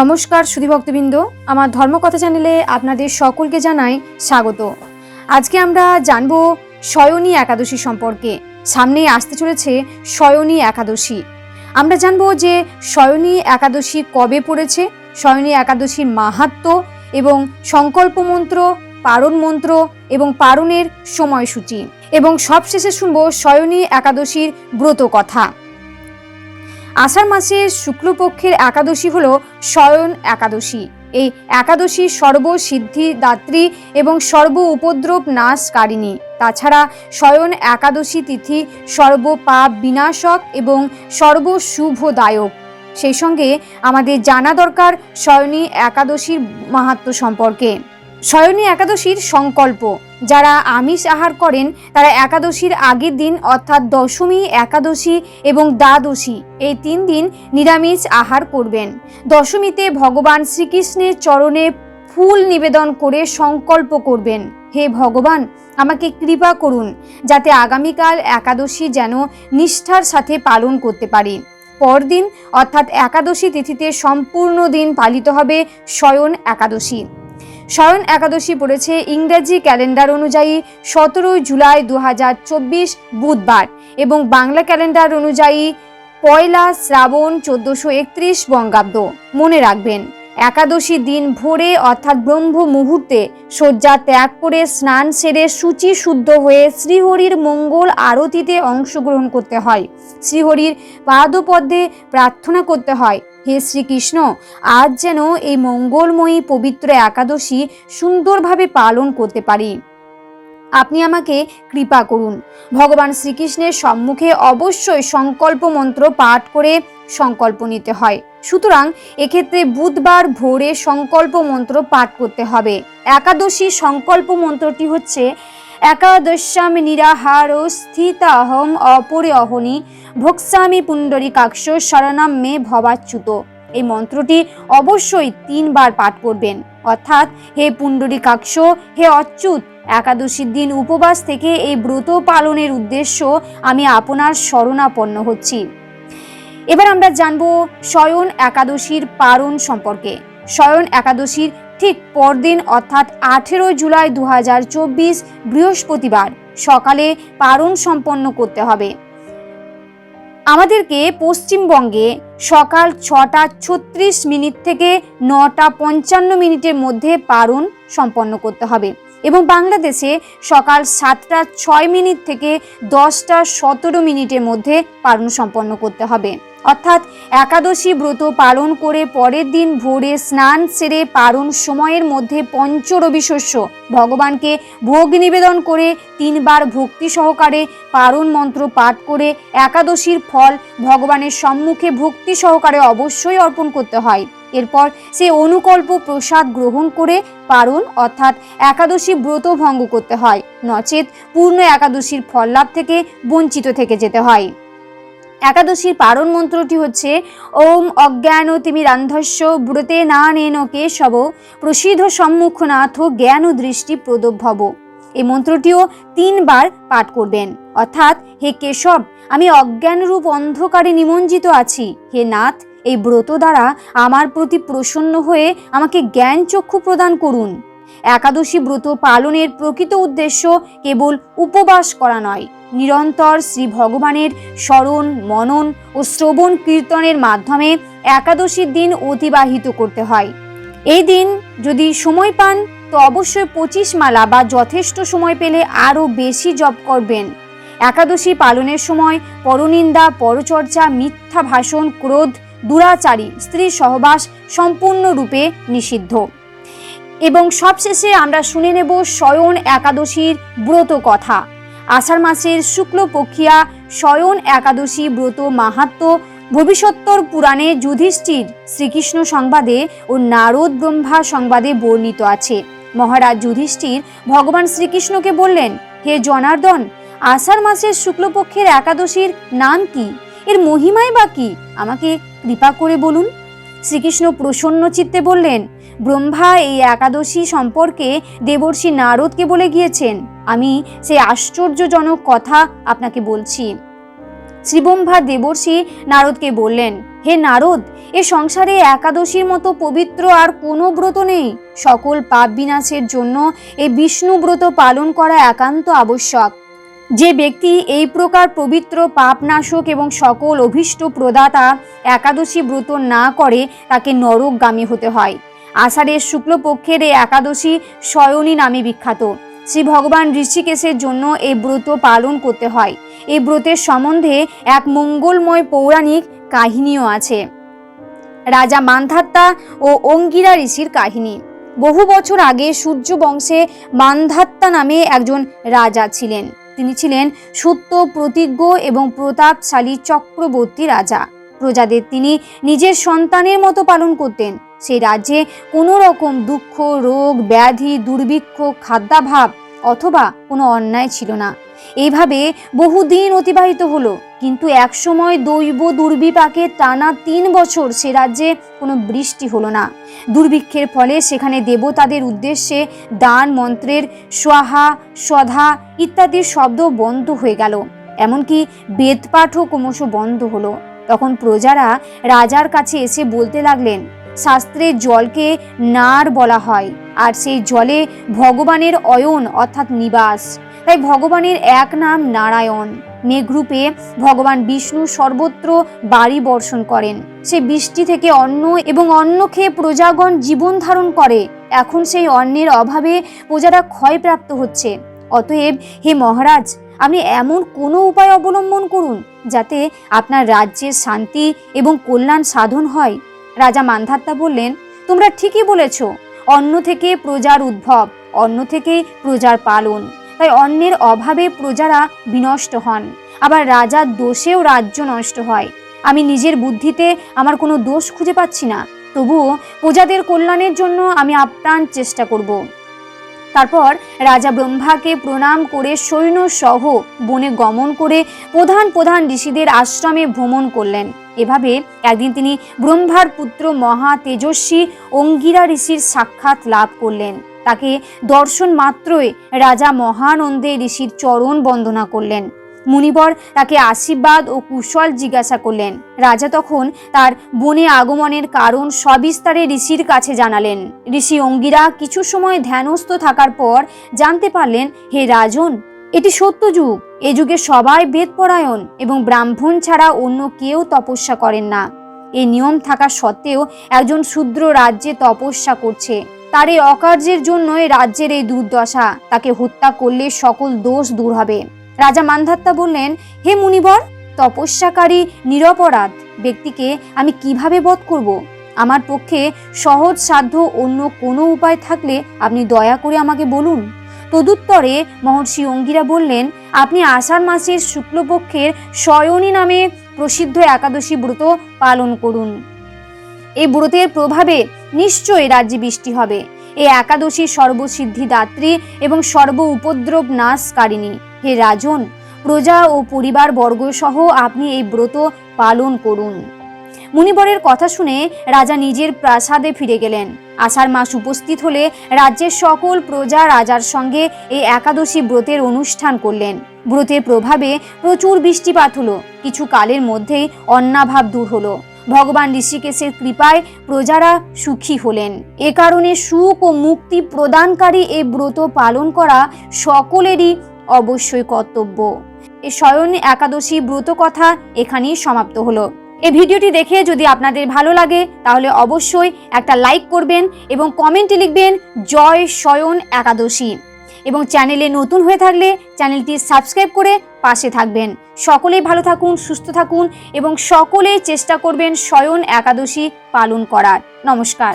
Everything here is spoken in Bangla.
নমস্কার সুধী ভক্তবৃন্দ, আমার ধর্মকথা চ্যানেলে আপনাদের সকলকে জানাই স্বাগত। আজকে আমরা জানব শয়নী একাদশী সম্পর্কে। সামনেই আসতে চলেছে শয়নী একাদশী। আমরা জানব যে শয়নী একাদশী কবে পড়েছে, শয়নী একাদশীর মাহাত্ম্য এবং সংকল্প মন্ত্র, পারণ মন্ত্র এবং পারণের সময়সূচি। এবং সবশেষে শুনব শয়নী একাদশীর ব্রত কথা আষাঢ় মাসের শুক্লপক্ষের একাদশী হল শয়ন একাদশী। এই একাদশী সর্বসিদ্ধিদাত্রী এবং সর্ব উপদ্রব নাশকারিণী। তাছাড়া শয়ন একাদশী তিথি সর্বপাপ বিনাশক এবং সর্বশুভদায়ক। সেই সঙ্গে আমাদের জানা দরকার শয়নী একাদশীর মাহাত্ম্য সম্পর্কে। শয়নী একাদশীর সংকল্প। যারা আমিষ আহার করেন, তারা একাদশীর আগের দিন অর্থাৎ দশমী, একাদশী এবং দ্বাদশী এই তিন দিন নিরামিষ আহার করবেন। দশমীতে ভগবান শ্রীকৃষ্ণের চরণে ফুল নিবেদন করে সংকল্প করবেন, হে ভগবান, আমাকে কৃপা করুন, যাতে আগামীকাল একাদশী যেন নিষ্ঠার সাথে পালন করতে পারি। পরদিন অর্থাৎ একাদশী তিথিতে সম্পূর্ণ দিন পালিত হবে শয়ন একাদশী। শয়ন একাদশী পড়েছে ইংরেজি ক্যালেন্ডার অনুযায়ী সতেরোই জুলাই দু হাজার চব্বিশ বুধবার এবং বাংলা ক্যালেন্ডার অনুযায়ী পয়লা শ্রাবণ চোদ্দোশো একত্রিশ বঙ্গাব্দ। মনে রাখবেন, একাদশী দিন ভোরে অর্থাৎ ব্রহ্ম মুহূর্তে শয্যা ত্যাগ করে স্নান সেরে সূচি শুদ্ধ হয়ে শ্রীহরির মঙ্গল আরতিতে অংশগ্রহণ করতে হয়। শ্রীহরির পাদপদ্মে প্রার্থনা করতে হয়। হে শ্রীকৃষ্ণ, আজ যেন এই মঙ্গলময়ী পবিত্র একাদশী সুন্দরভাবে পালন করতে পারি। আপনি আমাকে কৃপা করুন। ভগবান শ্রীকৃষ্ণের সম্মুখে অবশ্যই সংকল্প মন্ত্র পাঠ করে সংকল্প নিতে হয়। সুতরাং এক্ষেত্রে বুধবার ভোরে সংকল্প মন্ত্র পাঠ করতে হবে। একাদশী সংকল্প মন্ত্রটি হচ্ছে একাদশ্যাম নিরাহার স্থিতাহম অপরে অহনি ভোক্সামি পুণ্ডরিকাক্ষ শরণাম মে ভবাচ্যুত। এই মন্ত্রটি অবশ্যই তিনবার পাঠ করবেন। অর্থাৎ, হে পুণ্ডরিকাক্ষ হে অচ্যুত, একাদশীর দিন উপবাস থেকে এই ব্রত পালনের উদ্দেশ্য আমি আপনার শরণাপন্ন হচ্ছি। এবার আমরা জানব শয়ন একাদশীর পারণ সম্পর্কে। শয়ন একাদশীর ঠিক পরদিন অর্থাৎ আঠেরোই জুলাই দু হাজার চব্বিশ বৃহস্পতিবার সকালে পারণ সম্পন্ন করতে হবে। আমাদেরকে পশ্চিমবঙ্গে সকাল ছটা ছত্রিশ মিনিট থেকে নটা পঞ্চান্ন মিনিটের মধ্যে পারণ সম্পন্ন করতে হবে এবং বাংলাদেশে সকাল সাতটা ছয় মিনিট থেকে দশটা সতেরো মিনিটের মধ্যে পারণ সম্পন্ন করতে হবে। অর্থাৎ একাদশী ব্রত পালন করে পরের দিন ভোরে স্নান সেরে পারণ সময়ের মধ্যে পঞ্চরবি শস্য। ভগবানকে ভোগ নিবেদন করে তিনবার ভক্তি সহকারে পারণ মন্ত্র পাঠ করে একাদশীর ফল ভগবানের সম্মুখে ভক্তি সহকারে অবশ্যই অর্পণ করতে হয়। এরপর সে অনুকল্প প্রসাদ গ্রহণ করে পারণ, অর্থাৎ একাদশী ব্রত ভঙ্গ করতে হয়। নচেত পূর্ণ একাদশীর ফল লাভ থেকে বঞ্চিত থেকে যেতে হয়। একাদশীর পারণ মন্ত্রটি হচ্ছে, ওম অজ্ঞান তিমিরান্ধস্য ব্রতে না নেন কেশব, প্রসিদ্ধ সম্মুখনাথ জ্ঞান দৃষ্টি প্রদভব। এই মন্ত্রটিও তিনবার পাঠ করবেন। অর্থাৎ, হে কেশব, আমি অজ্ঞানরূপ অন্ধকারে নিমজ্জিত আছি। হে নাথ, এই ব্রত দ্বারা আমার প্রতি প্রসন্ন হয়ে আমাকে জ্ঞান চক্ষু প্রদান করুন। একাদশী ব্রত পালনের প্রকৃত উদ্দেশ্য কেবল উপবাস করা নয় নিরন্তর শ্রী ভগবানের স্মরণ, মনন ও শ্রবণ কীর্তনের মাধ্যমে একাদশীর দিন অতিবাহিত করতে হয়। এই দিন যদি সময় পান, তো অবশ্যই পঁচিশ মালা বা যথেষ্ট সময় পেলে আরও বেশি জপ করবেন। একাদশী পালনের সময় পরনিন্দা, পরচর্চা, মিথ্যা ভাষণ, ক্রোধ, দুরাচারী স্ত্রী সহবাস সম্পূর্ণরূপে নিষিদ্ধ। এবং সবশেষে আমরা শুনে নেব শয়ন একাদশীর ব্রত কথা। আষাঢ় মাসের শুক্লপক্ষিয়া শয়ন একাদশী ব্রত মাহাত্ম ভবিষ্যত্তর পুরাণে যুধিষ্ঠির শ্রীকৃষ্ণ সংবাদে ও নারদ ব্রহ্মা সংবাদে বর্ণিত আছে। মহারাজ যুধিষ্ঠির ভগবান শ্রীকৃষ্ণকে বললেন, হে জনার্দন, আষাঢ় মাসের শুক্লপক্ষের একাদশীর নাম কি? এর মহিমাই বা কি? আমাকে কৃপা করে বলুন। শ্রীকৃষ্ণ প্রসন্ন চিত্তে বললেন ব্রহ্মা এই একাদশী সম্পর্কে দেবর্ষি নারদকে বলে গিয়েছেন। আমি সেই আশ্চর্যজনক কথা আপনাকে বলছি। শ্রীব্রহ্মা দেবর্ষি নারদকে বললেন, হে নারদ, এ সংসারে একাদশীর মতো পবিত্র আর কোনো ব্রত নেই। সকল পাপ বিনাশের জন্য এই বিষ্ণু ব্রত পালন করা একান্ত আবশ্যক। যে ব্যক্তি এই প্রকার পবিত্র পাপনাশক এবং সকল অভীষ্ট প্রদাতা একাদশী ব্রত না করে তাকে নরকগামী হতে হয়। আষাঢ়ের শুক্লপক্ষের এই একাদশী শয়নী নামে বিখ্যাত। শ্রী ভগবান ঋষিকেশের জন্য এই ব্রত পালন করতে হয়। এই ব্রতের সম্বন্ধে এক মঙ্গলময় পৌরাণিক কাহিনীও আছে। রাজা মান্ধাত্তা ও অঙ্গিরা ঋষির কাহিনী। বহু বছর আগে সূর্য বংশে মান্ধাত্তা নামে একজন রাজা ছিলেন। তিনি ছিলেন সত্য, প্রতিজ্ঞ এবং প্রতাপশালী চক্রবর্তী রাজা। প্রজাদের তিনি নিজের সন্তানের মতো পালন করতেন। সেই রাজ্যে কোনো রকম দুঃখ, রোগ, ব্যাধি, দুর্ভিক্ষ, খাদ্যাভাব অথবা কোনো অন্যায় ছিল না। এইভাবে বহুদিন অতিবাহিত হলো, কিন্তু একসময় দৈব দুর্বিপাকে টানা তিন বছর সে রাজ্যে কোনো বৃষ্টি হলো না। দুর্ভিক্ষের ফলে সেখানে দেবতাদের উদ্দেশ্যে দান, মন্ত্রের স্বাহা সধা ইত্যাদির শব্দ বন্ধ হয়ে গেল। এমনকি বেদপাঠও ক্রমশ বন্ধ হলো। তখন প্রজারা রাজার কাছে এসে বলতে লাগলেন শাস্ত্রের জলকে নার বলা হয়, আর সেই জলে ভগবানের অয়ন অর্থাৎ নিবাস। তাই ভগবানের এক নাম নারায়ণ। মেঘরূপে ভগবান বিষ্ণু সর্বত্র বাড়ি বর্ষণ করেন। সে বৃষ্টি থেকে অন্ন এবং অন্ন খেয়ে প্রজাগণ জীবন ধারণ করে। এখন সেই অন্নের অভাবে প্রজারা ক্ষয়প্রাপ্ত হচ্ছে। অতএব হে মহারাজ, আপনি এমন কোনো উপায় অবলম্বন করুন যাতে আপনার রাজ্যের শান্তি এবং কল্যাণ সাধন হয়। রাজা মান্ধাত্তা বললেন, তোমরা ঠিকই বলেছ, অন্ন থেকে প্রজার উদ্ভব, অন্ন থেকে প্রজার পালন। তাই অন্যের অভাবে প্রজারা বিনষ্ট হন। আবার রাজার দোষেও রাজ্য নষ্ট হয়। আমি নিজের বুদ্ধিতে আমার কোনো দোষ খুঁজে পাচ্ছি না। তবুও প্রজাদের কল্যাণের জন্য আমি আপ্রাণ চেষ্টা করব। তারপর রাজা ব্রহ্মাকে প্রণাম করে সৈন্য সহ বনে গমন করে প্রধান প্রধান ঋষিদের আশ্রমে ভ্রমণ করলেন। এভাবে একদিন তিনি ব্রহ্মার পুত্র মহা তেজস্বী অঙ্গিরা ঋষির সাক্ষাৎ লাভ করলেন। তাকে দর্শন মাত্রই রাজা মহানন্দে ঋষির চরণ বন্দনা করলেন। মুনিবর তাকে আশীর্বাদ ও কুশল জিজ্ঞাসা করলেন। রাজা তখন তার বনে আগমনের কারণ সবিস্তারে ঋষির কাছে জানালেন। ঋষি অঙ্গিরা কিছু সময় ধ্যানস্থ থাকার পর জানতে পারলেন, হে রাজন এটি সত্য যুগ। এ যুগে সবাই বেদপরায়ণ এবং ব্রাহ্মণ ছাড়া অন্য কেউ তপস্যা করেন না। এই নিয়ম থাকা সত্ত্বেও একজন শূদ্র রাজ্যে তপস্যা করছে। তার এই অকার্যের জন্যই রাজ্যের এই দুর্দশা। তাকে হত্যা করলে সকল দোষ দূর হবে। রাজা মান্ধাত্তা বললেন, হে মুনিবর, তপস্যাকারী, নিরপরাধ ব্যক্তিকে আমি কীভাবে বধ করব? আমার পক্ষে সহজ সাধ্য অন্য কোনো উপায় থাকলে আপনি দয়া করে আমাকে বলুন। তদুত্তরে মহর্ষি অঙ্গিরা বললেন, আপনি আষাঢ় মাসের শুক্লপক্ষের শয়নী নামে প্রসিদ্ধ একাদশী ব্রত পালন করুন। এই ব্রতের প্রভাবে নিশ্চয়ই রাজ্যে বৃষ্টি হবে। এই একাদশী সর্বসিদ্ধি দাত্রী এবং সর্ব উপদ্রব নাশকারিণী। হে রাজন, প্রজা ও পরিবার বর্গ সহ আপনি এই ব্রত পালন করুন। মুনিবরের কথা শুনে রাজা নিজের প্রাসাদে ফিরে গেলেন। আষাঢ় মাস উপস্থিত হলে রাজ্যের সকল প্রজা রাজার সঙ্গে এই একাদশী ব্রতের অনুষ্ঠান করলেন। ব্রতের প্রভাবে প্রচুর বৃষ্টিপাত হলো। কিছু কালের মধ্যেই অন্নাভাব দূর হলো। ভগবান ঋষিকেশের কৃপায় প্রজারা সুখী হলেন। এ কারণে সুখ ও মুক্তি প্রদানকারী এই ব্রত পালন করা সকলেরই অবশ্যই কর্তব্য। এ শয়ন একাদশী ব্রত কথা এখানেই সমাপ্ত হলো। এই ভিডিওটি দেখে যদি আপনাদের ভালো লাগে, তাহলে অবশ্যই একটা লাইক করবেন এবং কমেন্টে লিখবেন, জয় স্বয়ন একাদশী। এবং চ্যানেলে নতুন হয়ে থাকলে চ্যানেলটি সাবস্ক্রাইব করে পাশে থাকবেন। সকলেই ভালো থাকুন, সুস্থ থাকুন এবং সকলেই চেষ্টা করবেন স্বয়ন একাদশী পালন করার। নমস্কার।